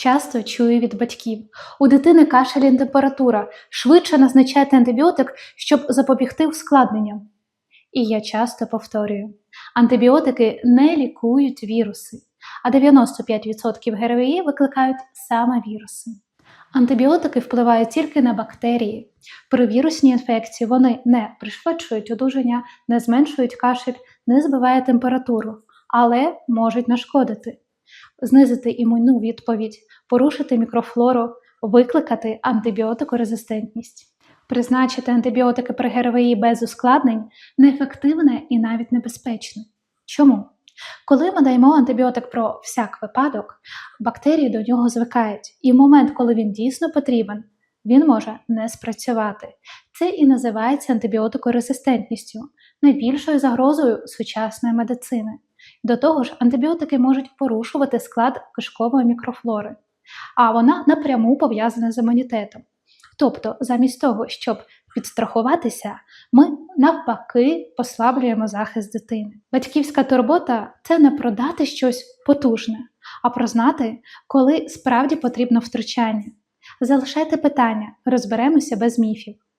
Часто чую від батьків: у дитини кашель і температура, швидше назначайте антибіотик, щоб запобігти ускладненням. І я часто повторюю: антибіотики не лікують віруси, а 95% ГРВІ викликають саме віруси. Антибіотики впливають тільки на бактерії. При вірусній інфекції вони не пришвидшують одужання, не зменшують кашель, не збивають температуру, але можуть нашкодити, знизити імунну відповідь, порушити мікрофлору, викликати антибіотикорезистентність. Призначити антибіотики при ГРВІ без ускладнень неефективне і навіть небезпечне. Чому? Коли ми даємо антибіотик про всяк випадок, бактерії до нього звикають, і в момент, коли він дійсно потрібен, він може не спрацювати. Це і називається антибіотикорезистентністю, найбільшою загрозою сучасної медицини. До того ж, антибіотики можуть порушувати склад кишкової мікрофлори, а вона напряму пов'язана з імунітетом. Тобто, замість того, щоб підстрахуватися, ми навпаки послаблюємо захист дитини. Батьківська турбота це не продати щось потужне, а прознати, коли справді потрібно втручання. Залишайте питання, розберемося без міфів.